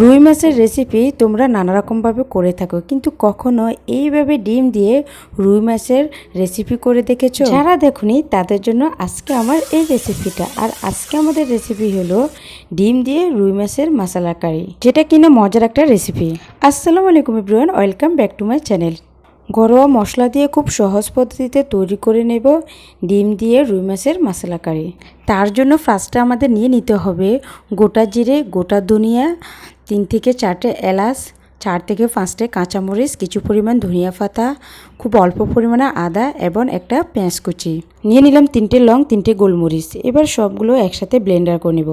রুই মাছের রেসিপি তোমরা নানা রকমভাবে করে থাকো। কিন্তু কখনো এইভাবে ডিম দিয়ে রুই মাছের রেসিপি করে দেখেছ? যারা দেখুনি, তাদের জন্য আজকে আমার এই রেসিপিটা আর আজকে আমাদের রেসিপি হলো ডিম দিয়ে রুই মাছের মশলা কারি যেটা কিনা মজার একটা রেসিপি আসসালামু আলাইকুম everyone welcome back to my channel ঘরোয়া মশলা দিয়ে খুব সহজ পদ্ধতিতে তৈরি করে নেব ডিম দিয়ে রুই মাছের মশলা কারি তার জন্য ফার্স্টে আমাদের নিয়ে নিতে হবে গোটা জিরে, গোটা ধনিয়া তিন থেকে চারটে এলাচ, চার থেকে পাঁচটে কাঁচামরিচ, কিছু পরিমাণ ধনিয়া পাতা, খুব অল্প পরিমাণে আদা এবং একটা পেঁয়াজ কুচি। নিয়ে নিলাম তিনটে লং, তিনটে গোলমরিচ। এবার সবগুলো একসাথে ব্লেন্ডার করে নেব।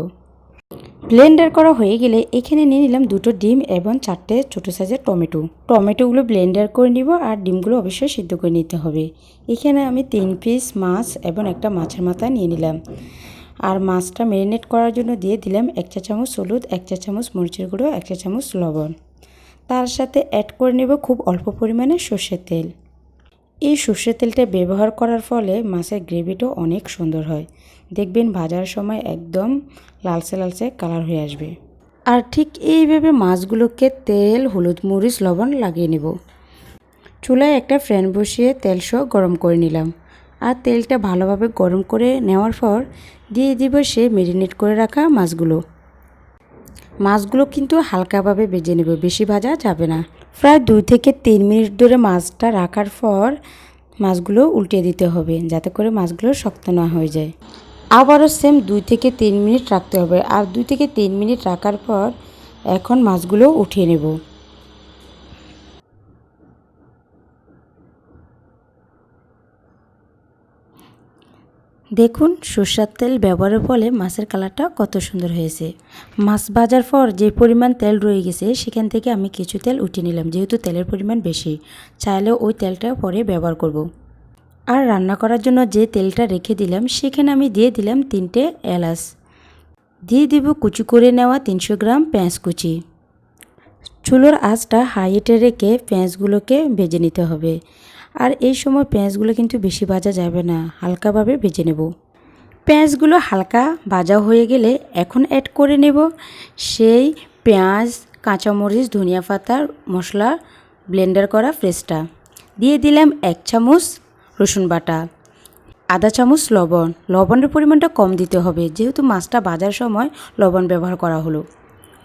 ব্লেন্ডার করা হয়ে গেলে এখানে নিয়ে নিলাম দুটো ডিম এবং চারটে ছোটো সাইজের টমেটো। টমেটোগুলো ব্লেন্ডার করে নিব আর ডিমগুলো অবশ্যই সিদ্ধ করে নিতে হবে। এখানে আমি তিন পিস মাছ এবং একটা মাছের মাথা নিয়ে নিলাম। আর মাছটা ম্যারিনেট করার জন্য দিয়ে দিলাম এক চা চামচ হলুদ, এক চা চামচ মরিচের গুঁড়ো, এক চা চামচ লবণ। তার সাথে অ্যাড করে নেব খুব অল্প পরিমাণে সর্ষের তেল। এই সর্ষের তেলটা ব্যবহার করার ফলে মাছের গ্রেভিটাও অনেক সুন্দর হয়। দেখবেন ভাজার সময় একদম লালচে লালচে কালার হয়ে আসবে। আর ঠিক এইভাবে মাছগুলোকে তেল, হলুদ, মরিচ, লবণ লাগিয়ে নেব। চুলায় একটা ফ্যান বসিয়ে তেল সহ গরম করে নিলাম। আর তেলটা ভালোভাবে গরম করে নেওয়ার পর দিয়ে দিব সে মেরিনেট করে রাখা মাছগুলো। মাছগুলো কিন্তু হালকাভাবে ভেজে নেব, বেশি ভাজা যাবে না। প্রায় দুই থেকে তিন মিনিট ধরে মাছটা রাখার পর মাছগুলো উল্টে দিতে হবে, যাতে করে মাছগুলো শক্ত না হয়ে যায়। আবারও সেম দুই থেকে তিন মিনিট রাখতে হবে, আর দুই থেকে তিন মিনিট রাখার পর এখন মাছগুলো উঠিয়ে নেব। দেখুন, সর্ষার তেল ব্যবহারের ফলে মাছের কালারটা কত সুন্দর হয়েছে। মাছ ভাজার পর যে পরিমাণ তেল রয়ে গেছে, সেখান থেকে আমি কিছু তেল উঠিয়ে নিলাম, যেহেতু তেলের পরিমাণ বেশি। চাইলেও ওই তেলটা পরে ব্যবহার করব। আর রান্না করার জন্য যে তেলটা রেখে দিলাম, সেখানে আমি দিয়ে দিলাম তিনটে এলাচ। দিয়ে দিব কুচি করে নেওয়া তিনশো গ্রাম পেঁয়াজ কুচি। চুলোর আঁচটা হাইটে রেখে পেঁয়াজগুলোকে ভেজে নিতে হবে। আর এই সময় পেঁয়াজগুলো কিন্তু বেশি ভাজা যাবে না, হালকাভাবে ভেজে নেব। পেঁয়াজগুলো হালকা ভাজা হয়ে গেলে এখন অ্যাড করে নেব সেই পেঁয়াজ, কাঁচামরিচ, ধনিয়া পাতার মশলা ব্লেন্ডার করা ফ্রেশটা দিয়ে দিলাম এক চামচ রসুন বাটা, আধা চামচ লবণ। লবণের পরিমাণটা কম দিতে হবে, যেহেতু মাছটা ভাজার সময় লবণ ব্যবহার করা হলো।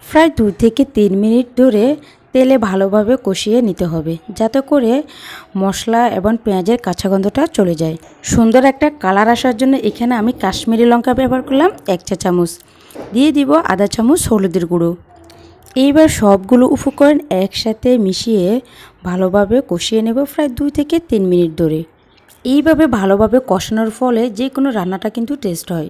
প্রায় দু থেকে তিন মিনিট ধরে তেলে ভালোভাবে কষিয়ে নিতে হবে, যাতে করে মশলা এবং পেঁয়াজের কাঁচা গন্ধটা চলে যায়। সুন্দর একটা কালার আসার জন্য এখানে আমি কাশ্মীরি লঙ্কা ব্যবহার করলাম এক চা চামচ। দিয়ে দিব আধা চামচ হলুদের গুঁড়ো। এইবার সবগুলো উপকরণ একসাথে মিশিয়ে ভালোভাবে কষিয়ে নেব প্রায় দুই থেকে তিন মিনিট ধরে। এইভাবে ভালোভাবে কষানোর ফলে যে কোনো রান্নাটা কিন্তু টেস্ট হয়।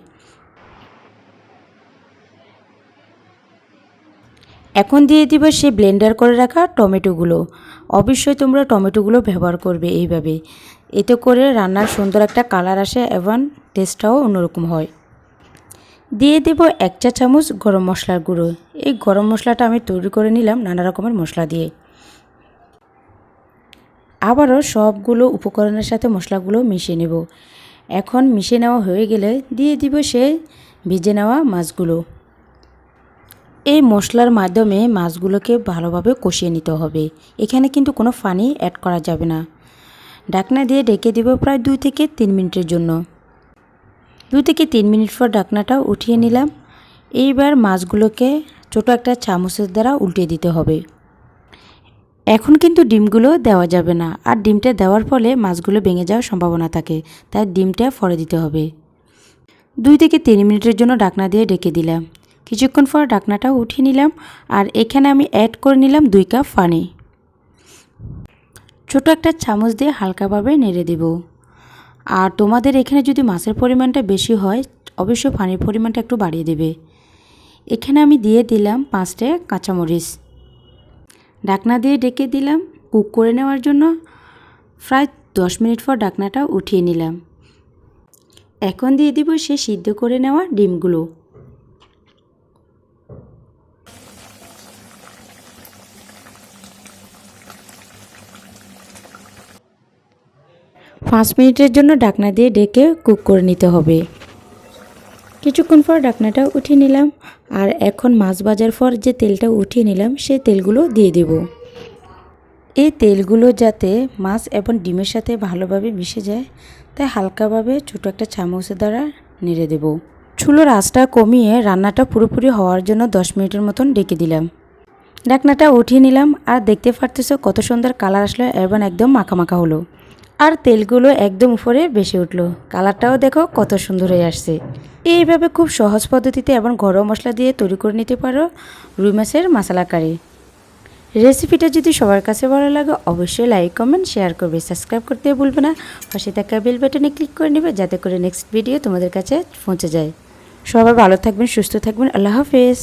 এখন দিয়ে দিব সেই ব্লেন্ডার করে রাখা টমেটোগুলো। অবশ্যই তোমরা টমেটোগুলো ব্যবহার করবে এইভাবে। এতে করে রান্নার সুন্দর একটা কালার আসে এবং টেস্টটাও অন্যরকম হয়। দিয়ে দেব এক চা চামচ গরম মশলার গুঁড়ো। এই গরম মশলাটা আমি তৈরি করে নিলাম নানা রকমের মশলা দিয়ে। আবারও সবগুলো উপকরণের সাথে মশলাগুলো মিশিয়ে নেব। এখন মিশিয়ে নেওয়া হয়ে গেলে দিয়ে দিব সে ভিজে নেওয়া মাছগুলো। এই মশলার মাধ্যমে মাছগুলোকে ভালোভাবে কষিয়ে নিতে হবে। এখানে কিন্তু কোনো পানি অ্যাড করা যাবে না। ঢাকনা দিয়ে ডেকে দেব প্রায় দুই থেকে তিন মিনিটের জন্য। দুই থেকে তিন মিনিট পর ঢাকনাটা উঠিয়ে নিলাম। এইবার মাছগুলোকে ছোটো একটা চামচের দ্বারা উল্টে দিতে হবে। এখন কিন্তু ডিমগুলো দেওয়া যাবে না আর ডিমটা দেওয়ার ফলে মাছগুলো ভেঙে যাওয়ার সম্ভাবনা থাকে, তাই ডিমটা ফরে দিতে হবে। দুই থেকে তিন মিনিটের জন্য ঢাকনা দিয়ে ডেকে দিলাম। কিছুক্ষণ পর ঢাকনাটা উঠিয়ে নিলাম আর এখানে আমি অ্যাড করে নিলাম দুই কাপ পানি। ছোট একটা চামচ দিয়ে হালকাভাবে নেড়ে দেব। আর তোমাদের এখানে যদি মাছের পরিমাণটা বেশি হয়, অবশ্যই পানির পরিমাণটা একটু বাড়িয়ে দেবে। এখানে আমি দিয়ে দিলাম পাঁচটা কাঁচামরিচ। ঢাকনা দিয়ে ডেকে দিলাম কুক করে নেওয়ার জন্য। প্রায় দশ মিনিট পর ঢাকনাটা উঠিয়ে নিলাম। এখন দিয়ে দিব সে সিদ্ধ করে নেওয়া ডিমগুলো। পাঁচ মিনিটের জন্য ডাকনা দিয়ে ডেকে কুক করে নিতে হবে। কিছুক্ষণ পর ডাকনাটা উঠিয়ে নিলাম আর এখন মাছ ভাজার পর যে তেলটা উঠিয়ে নিলাম, সেই তেলগুলো দিয়ে দেব। এই তেলগুলো যাতে মাছ এবং ডিমের সাথে ভালোভাবে মিশে যায়, তাই হালকাভাবে ছোটো একটা চামচের দ্বারা নেড়ে দেব। চুলোর আঁচটা কমিয়ে রান্নাটা পুরোপুরি হওয়ার জন্য দশ মিনিটের মতন ডেকে দিলাম। ডাকনাটা উঠিয়ে নিলাম আর দেখতে পারতেছো কত সুন্দর কালার আসলো এবং একদম মাখা মাখা হলো। আর তেলগুলো একদম উপরে বেশি উঠল। কালারটাও দেখো কত সুন্দর হয়ে আসছে। এইভাবে খুব সহজ পদ্ধতিতে এবং গরম মশলা দিয়ে তৈরি করে নিতে পারো রুই মাছের মশলা কারি। রেসিপিটা যদি সবার কাছে ভালো লাগে, অবশ্যই লাইক, কমেন্ট, শেয়ার করবে। সাবস্ক্রাইব করতে ভুলবে না। পাশে থাকা বেল বাটনে ক্লিক করে নেবে যাতে করে নেক্সট ভিডিও তোমাদের কাছে পৌঁছে যায়। সবাই ভালো থাকবেন, সুস্থ থাকবেন। আল্লাহ হাফেজ।